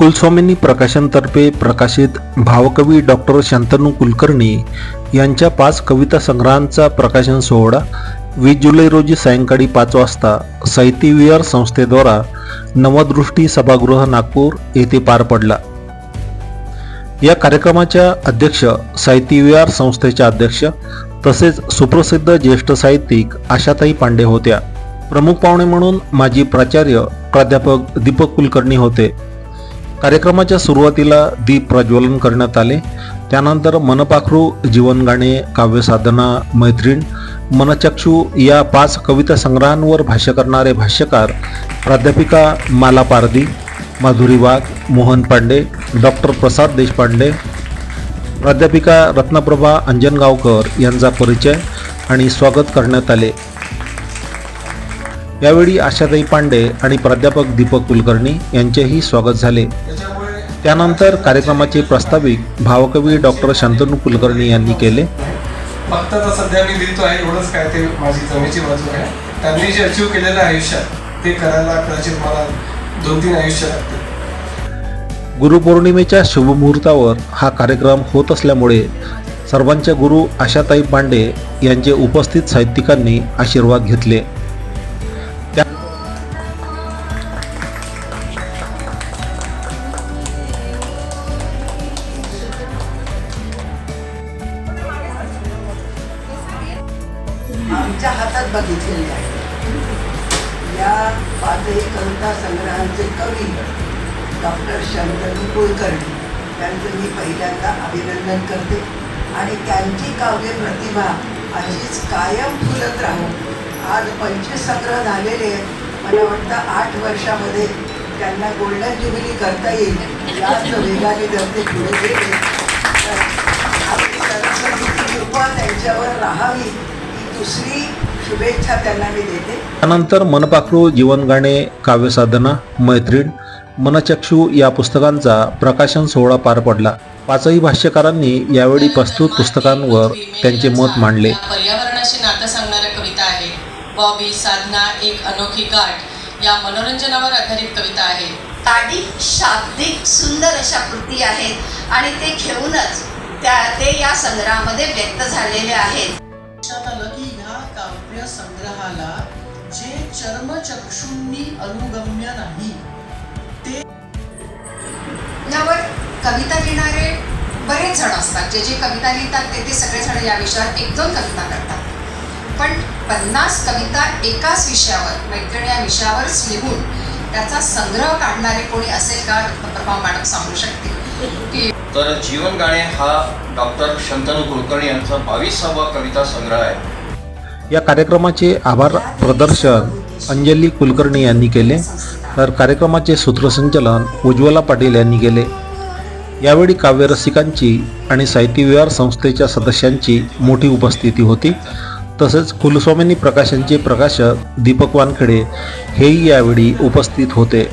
कुलस्वामींनी प्रकाशनतर्फे प्रकाशित भावकवी डॉक्टर शंतनू कुलकर्णी यांच्या पाच कविता संग्रहांचा प्रकाशन सोहळा वीस जुलै रोजी सायंकाळी पाच वाजता साहित्यविहार संस्थेद्वारा नवदृष्टी सभागृह नागपूर येथे पार पडला. या कार्यक्रमाच्या अध्यक्ष साहित्यविहार संस्थेच्या अध्यक्ष तसेच सुप्रसिद्ध ज्येष्ठ साहित्यिक आशाताई पांडे होत्या. प्रमुख पाहुणे म्हणून माजी प्राचार्य प्राध्यापक दीपक कुलकर्णी होते. कार्यक्रमाच्या सुरुवातीला दीप प्रज्वलन करण्यात आले. त्यानंतर मनपाखरू जीवनगाणे काव्यसाधना मैत्रीण मनचक्षू या पाच कविता संग्रहांवर भाष्य करणारे भाष्यकार प्राध्यापिका माला पारदी माधुरी वाघ मोहन पांडे डॉक्टर प्रसाद देशपांडे प्राध्यापिका रत्नप्रभा अंजनगावकर यांचा परिचय आणि स्वागत करण्यात आले. यावेळी आशाताई पांडे आणि प्राध्यापक दीपक कुलकर्णी यांचेही स्वागत झाले. त्यानंतर कार्यक्रमाचे प्रस्ताविक भावकवी डॉक्टर शांतनू कुलकर्णी यांनी केले. फक्त आता सध्या मी लिहितो आहे एवढंच काय ते माझी जमेची बाजू आहे. त्यांनी जे अचीव केलेलं आयुष्यात ते करायला कदाचित मला दोन तीन आयुष्य लागतील. गुरुपौर्णिमेच्या शुभमुहूर्तावर हा कार्यक्रम होत असल्यामुळे सर्वांच्या गुरु आशाताई पांडे यांचे उपस्थित साहित्यिकांनी आशीर्वाद घेतले. आमच्या हातात बघितलेली आहे. या पाचही कविता संग्रहांचे कवी डॉक्टर शंतनू कुलकर्णी त्यांचं मी पहिल्यांदा अभिनंदन करते आणि त्यांची काव्य प्रतिभा अशीच कायम फुलत राहू आज पंचवीस संग्रह झालेले आहेत. मला वाटतं आठ वर्षामध्ये त्यांना गोल्डन ज्युबिली करता येईल. जास्त वेगाने जर ते पुढे गेले. तर आपली सरस्वतीची कृपा त्यांच्यावर राहावी. दुसरी शुभेच्छा त्यांना मी देते. त्यानंतर मनपाखरू जीवनगाणे काव्यसाधना मैत्रीण मनचक्षू या पुस्तकांचा प्रकाशन सोहळा पार पडला. पाचही भाष्यकारांनी यावेळी प्रस्तुत पुस्तकांवर त्यांचे मत मांडले. पर्यावरणाशी नातं सांगणाऱ्या कविता आहे. बॉबी साधना एक अनोखी गाठ. या मनोरंजनावर आधारित कविता आहे. ताडी शाब्दिक सुंदर अशा कृती आहेत आणि ते घेऊनच त्या ते या संग्रहामध्ये व्यक्त झालेले आहेत. लक्षात आलं की काव्य संग्रहाला जे चर्मचक्षूंनी अनुगम्य नाही यावर कविता लिहिणारे बरेच जण असतात. जे जे कविता लिहितात ते ते सगळेजण या विषयावर एक दोन कविता करतात. पण पन्नास कविता एकाच विषयावर मैत्रिणी या विषयावरच लिहून त्याचा संग्रह काढणारे कोणी असेल का? रत्नप्रभा मॅडम सांगू शकतील. की तर जीवन गाणे हा डॉक्टर शंतनू कुलकर्णी यांचा बावीसावा कविता संग्रह आहे. या कार्यक्रमाचे आभार प्रदर्शन अंजली कुलकर्णी यांनी केले तर कार्यक्रमाचे सूत्रसंचलन उज्ज्वला पाटील यांनी केले. यावेळी काव्यरसिकांची आणि साहित्यविहार संस्थेच्या सदस्यांची मोठी उपस्थिती होती. तसेच कुलस्वामिनी प्रकाशनचे प्रकाशक दीपक वानखेडे हेही यावेळी उपस्थित होते.